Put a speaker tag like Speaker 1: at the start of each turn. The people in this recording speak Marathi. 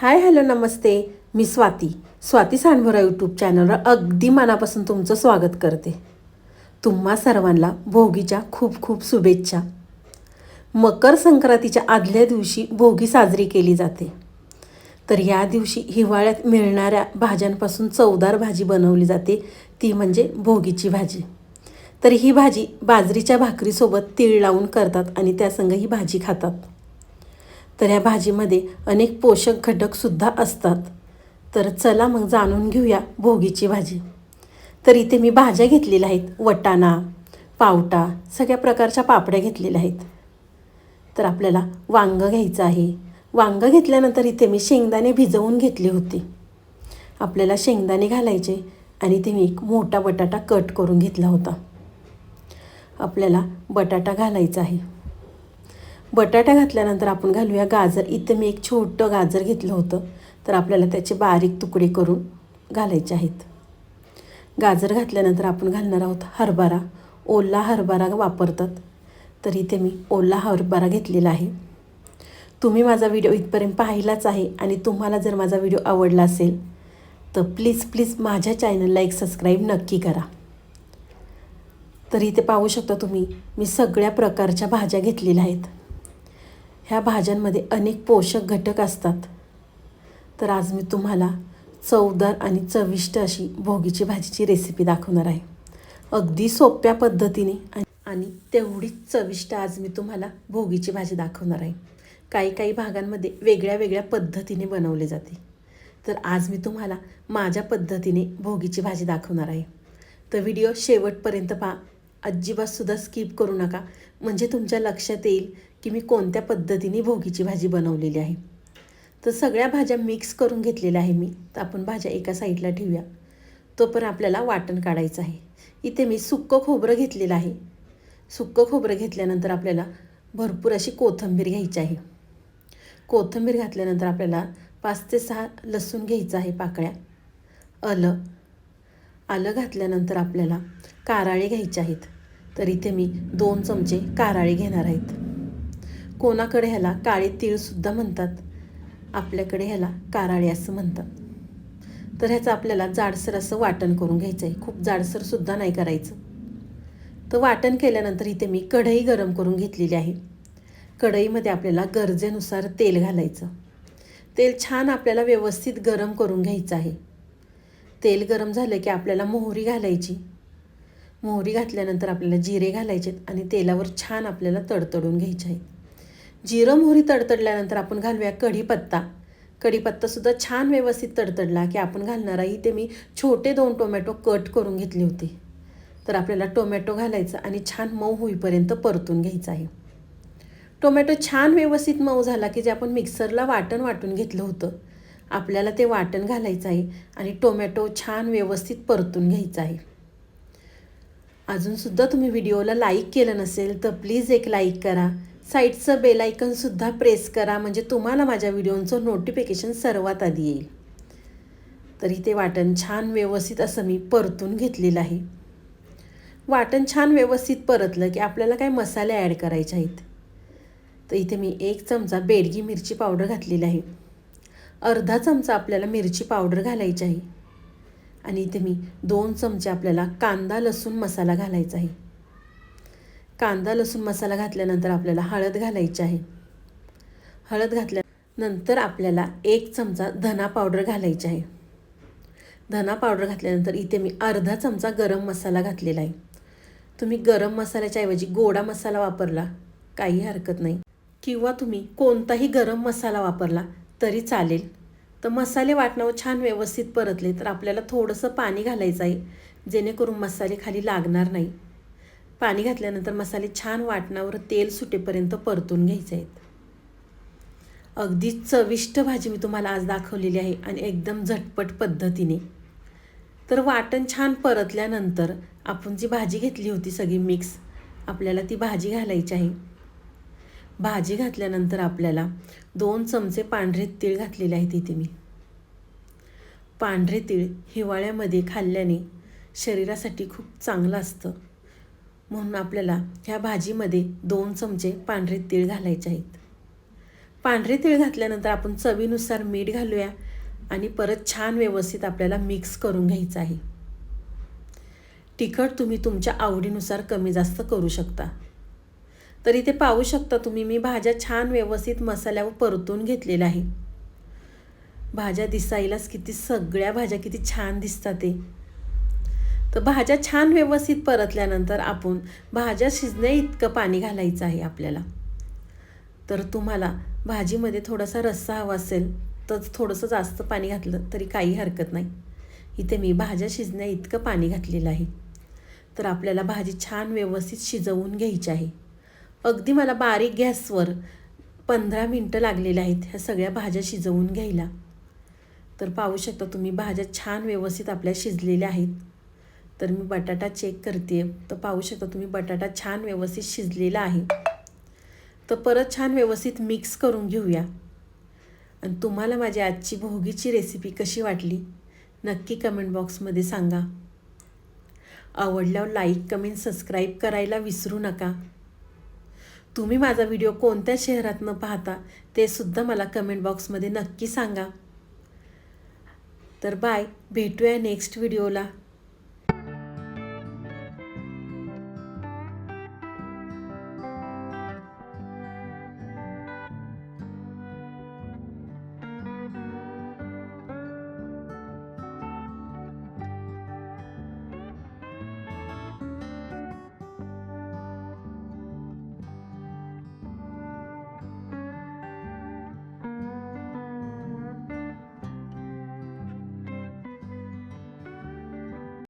Speaker 1: हाय हॅलो नमस्ते. मी स्वाती. स्वाती सांडभोरा यूट्यूब चॅनलवर अगदी मनापासून तुमचं स्वागत करते. तुम्हा सर्वांना भोगीच्या खूप खूप शुभेच्छा. मकर संक्रांतीच्या आदल्या दिवशी भोगी साजरी केली जाते. तर या दिवशी हिवाळ्यात मिळणाऱ्या भाज्यांपासून चवदार भाजी बनवली जाते. ती म्हणजे भोगीची भाजी. तर ही भाजी बाजरीच्या भाकरीसोबत तीळ लावून करतात आणि त्यासंग ही भाजी खातात. तर या भाजीमध्ये अनेक पोषक घटकसुद्धा असतात. तर चला मग जाणून घेऊया भोगीची भाजी. तर इथे मी भाज्या घेतलेल्या आहेत. वटाणा पावटा सगळ्या प्रकारच्या पापड्या घेतलेल्या आहेत. तर आपल्याला वांगं घ्यायचं आहे. वांगं घेतल्यानंतर इथे मी शेंगदाणे भिजवून घेतले होते. आपल्याला शेंगदाणे घालायचे आणि ते मी एक मोठा बटाटा कट करून घेतला होता. आपल्याला बटाटा घालायचा आहे. बटाटा घातल्यानंतर आपण घालूया गाजर. इथं मी एक छोटं गाजर घेतलं होतं. तर आपल्याला त्याचे बारीक तुकडे करून घालायचे आहेत. गाजर घातल्यानंतर आपण घालणार आहोत हरभरा. ओला हरभरा वापरतात. तर इथे मी ओला हरभरा घेतलेला आहे. तुम्ही माझा व्हिडिओ इथपर्यंत पाहिलाच आहे आणि तुम्हाला जर माझा व्हिडिओ आवडला असेल तर प्लीज प्लीज माझ्या चॅनलला एक सबस्क्राईब नक्की करा. तर इथे पाहू शकता तुम्ही मी सगळ्या प्रकारच्या भाज्या घेतलेल्या आहेत. ह्या भाज्यांमध्ये अनेक पोषक घटक असतात. तर आज मी तुम्हाला चवदार आणि चविष्ट अशी भोगीची भाजीची रेसिपी दाखवणार आहे. अगदी सोप्या पद्धतीने आणि- तेवढीच चविष्ट आज मी तुम्हाला भोगीची भाजी दाखवणार आहे. काही काही भागांमध्ये वेगळ्या वेगळ्या पद्धतीने बनवले जाते. तर आज मी तुम्हाला माझ्या पद्धतीने भोगीची भाजी दाखवणार आहे. तर व्हिडिओ शेवटपर्यंत पहा. अजिबातसुद्धा स्किप करू नका. म्हणजे तुमच्या लक्षात येईल की मी कोणत्या पद्धतीने भोगीची भाजी बनवलेली आहे. तर सगळ्या भाज्या मिक्स करून घेतलेल्या आहे मी. तर आपण भाज्या एका साईडला ठेवूया. तो पण आपल्याला वाटण काढायचं आहे. इथे मी सुक्कं खोबरं घेतलेलं आहे. सुक्कं खोबरं घेतल्यानंतर आपल्याला भरपूर अशी कोथिंबीर घ्यायची आहे. कोथिंबीर घातल्यानंतर आपल्याला पाच ते सहा लसूण घ्यायचं आहे पाकळ्या. आलं आलं घातल्यानंतर आपल्याला काराळे घ्यायचे आहेत. तर इथे मी दोन चमचे काराळे घेणार आहेत. कोणाकडे ह्याला काळे तीळसुद्धा म्हणतात? आपल्याकडे ह्याला काराळे असं म्हणतात. तर ह्याचं आपल्याला जाडसर असं वाटण करून घ्यायचं आहे खूप जाडसरसुद्धा नाही करायचं. तर वाटण केल्यानंतर इथे मी कढई गरम करून घेतलेली आहे. कढईमध्ये आपल्याला गरजेनुसार तेल घालायचं. तेल छान आपल्याला व्यवस्थित गरम करून घ्यायचं आहे. तेल गरम झालं की आपल्याला मोहरी घालायची. मोहरी घातल्यानंतर आपल्याला जिरे घालायचे आणि तेलावर छान आपल्याला तडतडून घ्यायचे आहे. जिरं मोहरी तडतडल्यानंतर आपण घालूया कढीपत्ता. कढीपत्तासुद्धा छान व्यवस्थित तडतडला की आपण घालणार आहे ते मी छोटे दोन टोमॅटो कट करून घेतले होते. तर आपल्याला टोमॅटो घालायचं आणि छान मऊ होईपर्यंत परतून घ्यायचं आहे. टोमॅटो छान व्यवस्थित मऊ झाला की जे आपण मिक्सरला वाटण वाटून घेतलं होतं. आपल्याला ते वाटण घालायचं आहे आणि टोमॅटो छान व्यवस्थित परतून घ्यायचं आहे. अजूनसुद्धा तुम्ही व्हिडिओला लाईक केलं नसेल तर प्लीज एक लाईक करा. साईडचं बेलायकनसुद्धा प्रेस करा म्हणजे तुम्हाला माझ्या व्हिडिओचं नोटिफिकेशन सर्वात आधी येईल. तर इथे वाटण छान व्यवस्थित असं मी परतून घेतलेलं आहे. वाटण छान व्यवस्थित परतलं की आपल्याला काय मसाले ॲड करायचे आहेत. तर इथे मी एक चमचा बेडगी मिरची पावडर घातलेली आहे. अर्धा चमचा आपल्याला मिरची पावडर घालायची आहे. आणि इथे मी दोन चमचे आपल्याला कांदा लसूण मसाला घालायचा आहे. कांदा लसूण मसाला घातल्यानंतर आपल्याला हळद घालायची आहे. हळद घातल्यानंतर आपल्याला एक चमचा धना पावडर घालायची आहे. धना पावडर घातल्यानंतर इथे मी अर्धा चमचा गरम मसाला घातलेला आहे. तुम्ही गरम मसाल्याच्या ऐवजी गोडा मसाला वापरला काही हरकत नाही. किंवा तुम्ही कोणताही गरम मसाला वापरला तरी चालेल. तर मसाले वाटणावर छान व्यवस्थित परतले तर आपल्याला थोडंसं पाणी घालायचं आहे जेणेकरून मसाले खाली लागणार नाही. पाणी घातल्यानंतर मसाले छान वाटणावर तेल सुटेपर्यंत परतून घ्यायचे आहेत. अगदी चविष्ट भाजी मी तुम्हाला आज दाखवलेली आहे आणि एकदम झटपट पद्धतीने. तर वाटण छान परतल्यानंतर आपण जी भाजी घेतली होती सगळी मिक्स आपल्याला ती भाजी घालायची आहे. भाजी घातल्यानंतर आपल्याला दोन चमचे पांढरे तीळ घातलेले आहेत इथे मी. पांढरे तीळ हिवाळ्यामध्ये खाल्ल्याने शरीरासाठी खूप चांगलं असतं. म्हणून आपल्याला ह्या भाजीमध्ये दोन चमचे पांढरे तीळ घालायचे आहेत. पांढरे तीळ घातल्यानंतर आपण चवीनुसार मीठ घालूया आणि परत छान व्यवस्थित आपल्याला मिक्स करून घ्यायचं आहे. तिखट तुम्ही तुमच्या आवडीनुसार कमी जास्त करू शकता. तर इथे पाहू शकता तुम्ही मी भाज्या छान व्यवस्थित मसाल्यावर परतून घेतलेल्या आहे. भाज्या दिसायलाच किती सगळ्या भाज्या किती छान दिसतात ते. तर भाज्या छान व्यवस्थित परतल्यानंतर आपण भाज्या शिजण्या इतकं पाणी घालायचं आहे आपल्याला. तर तुम्हाला भाजीमध्ये थोडासा रस्सा हवा असेल तर थोडंसं जास्त पाणी घातलं तरी काही हरकत नाही. इथे मी भाज्या शिजण्या इतकं पाणी घातलेलं आहे. तर आपल्याला भाजी छान व्यवस्थित शिजवून घ्यायची आहे. अगदी मला बारीक गॅसवर पंधरा मिनटं लागलेली आहेत ह्या सगळ्या भाज्या शिजवून घ्यायला. तर पाहू शकता तुम्ही भाज्या छान व्यवस्थित आपल्या शिजलेल्या आहेत. तर मी बटाटा चेक करते तर पाहू शकता तुम्ही बटाटा छान व्यवस्थित शिजलेला आहे. तर परत छान व्यवस्थित मिक्स करून घेऊया. आणि तुम्हाला माझी आजची भोगीची रेसिपी कशी वाटली नक्की कमेंट बॉक्समध्ये सांगा. आवडल्यावर लाईक कमेंट सबस्क्राईब करायला विसरू नका. तुम्ही माझा व्हिडिओ कोणत्या शहरातनं पाहता ते सुद्धा मला कमेंट बॉक्समध्ये नक्की सांगा. तर बाय भेटूया नेक्स्ट व्हिडिओला